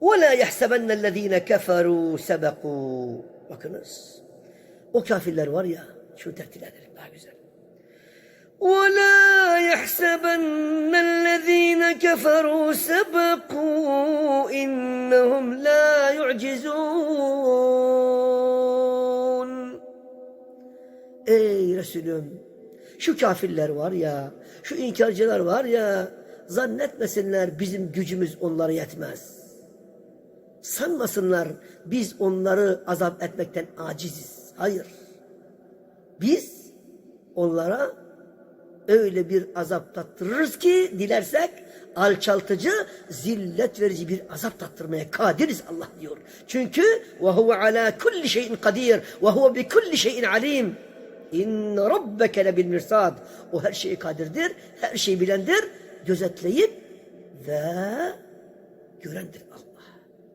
ولا يحسبن الذين كفروا سبقوا. وكنس. وكافي الأرورية شو تأتي هذا البعض ولا يحسبن الذين كفروا سبقوا. إنهم لا يعجزون. أي رسول. شو كافي الأرورية شو إنكار جلال الأرورية zannetmesinler bizim gücümüz onlara yetmez. Sanmasınlar biz onları azap etmekten aciziz. Hayır. Biz onlara öyle bir azap tattırırız ki dilersek alçaltıcı, zillet verici bir azap tattırmaya kadiriz Allah diyor. Çünkü ve huve ala kulli şeyin kadir ve huve bi kulli şeyin alim. İnne rabbeke lebil mirsad. O her şeyi kadirdir, her şeyi bilendir, gözetleyip ve görendir Allah.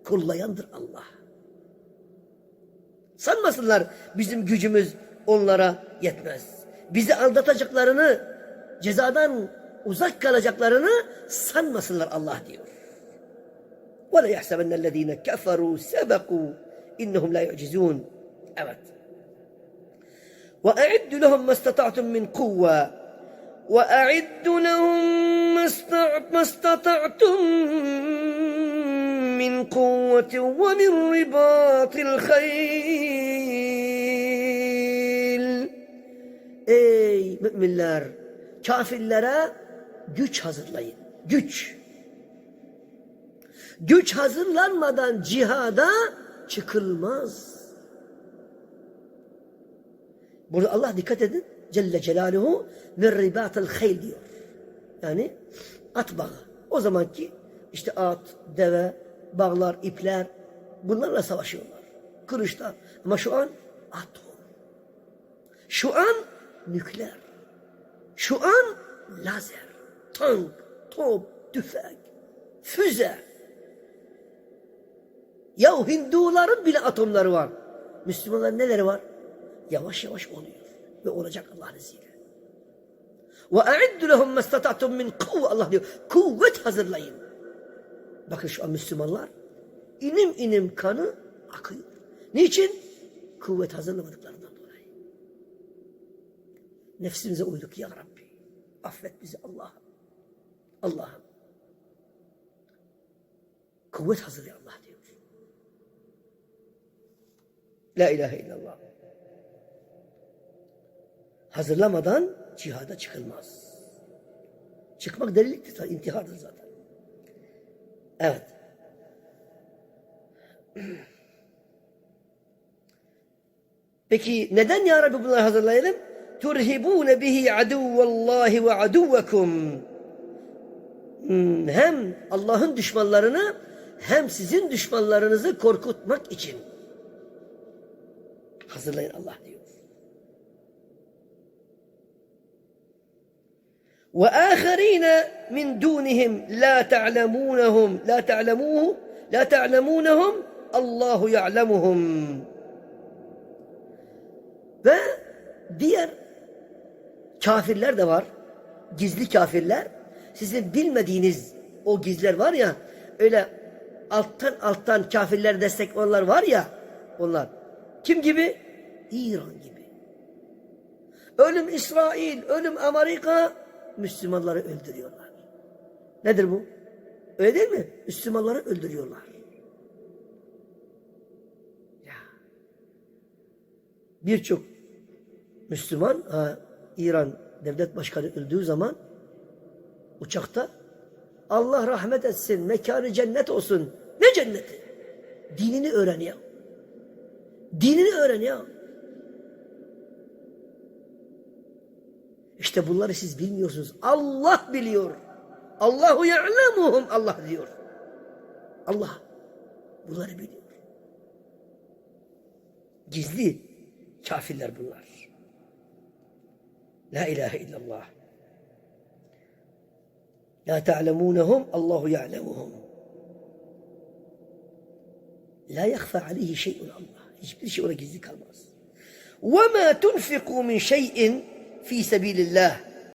Kullayandır Allah. Sanmasınlar bizim gücümüz onlara yetmez. Bizi aldatacaklarını, cezadan uzak kalacaklarını sanmasınlar Allah diyor. وَلَا يَحْسَبَنَّ الَّذ۪ينَ كَفَرُوا سَبَقُوا اِنَّهُمْ لَا يُعْجِزُونَ Evet. وَاَعِدُّ لَهُمْ مَا اسْتَطَعْتُمْ مِنْ قُوَّةٍ وَاَعِدُّ لَهُمْ مَا اسْتَطَعْتُمْ مِنْ قُوَّةٍ وَمِنْ رِبَاطِ الْخَيْلِ Ey müminler! Kafirlere güç hazırlayın. Güç. Güç hazırlanmadan cihada çıkılmaz. Burada Allah dikkat edin. Celle Celaluhu min ribatil hayl diyor. Yani at bağı. O zamanki işte at, deve, bağlar, ipler bunlarla savaşıyorlar. Kılıçlar. Ama şu an atom. Şu an nükleer. Şu an lazer, tank, top, tüfek, füze. Ya Hinduların bile atomları var. Müslümanların neleri var? Yavaş yavaş oluyor. Ve olacak Allah'ın izniyle. Ve a'iddu lehum mastata'tum min kuvve Allah diyor. Kuvvet hazırlayın. Bakın şu an Müslümanlar inim inim kanı akıyor. Niçin? Kuvvet hazırlamadıklarından dolayı. Nefsimize uyduk ya Rabbi. Affet bizi Allah'ım. Allah'ım. Kuvvet hazırlıyor Allah diyor. La ilahe illallah. Hazırlamadan cihada çıkılmaz. Çıkmak deliliktir, intihardır zaten. Evet. Peki neden ya Rabbi bunları hazırlayalım? Turhibune bihi aduvallahi ve aduvekum. Hmm, Hem Allah'ın düşmanlarını hem sizin düşmanlarınızı korkutmak için. Hazırlayın Allah diyor. Aherine min dunihim la ta'lemunahum la ta'lemuhu la ta'lemunahum Allahu ya'lemuhum. Ve diğer kafirler de var. Gizli kafirler. Sizin bilmediğiniz o gizler var ya öyle alttan alttan kafirler destek onlar var ya onlar. Kim gibi? İran gibi. Ölüm İsrail, ölüm Amerika Müslümanları öldürüyorlar. Nedir bu? Öyle değil mi? Müslümanları öldürüyorlar. Ya. Birçok Müslüman ha, İran devlet başkanı öldüğü zaman uçakta Allah rahmet etsin, mekanı cennet olsun. Ne cenneti? Dinini öğreniyor. Dinini öğreniyor. İşte bunları siz bilmiyorsunuz. Allah biliyor. Allahu ya'lemuhum Allah diyor. Allah bunları biliyor. Gizli kafirler bunlar. La ilahe illallah. La ta'lemunehum Allahu ya'lemuhum. La yakhfa aleyhi şey'un Allah. Hiçbir şey ona gizli kalmaz. وَمَا تُنْفِقُوا مِنْ شَيْءٍ في سبيل الله.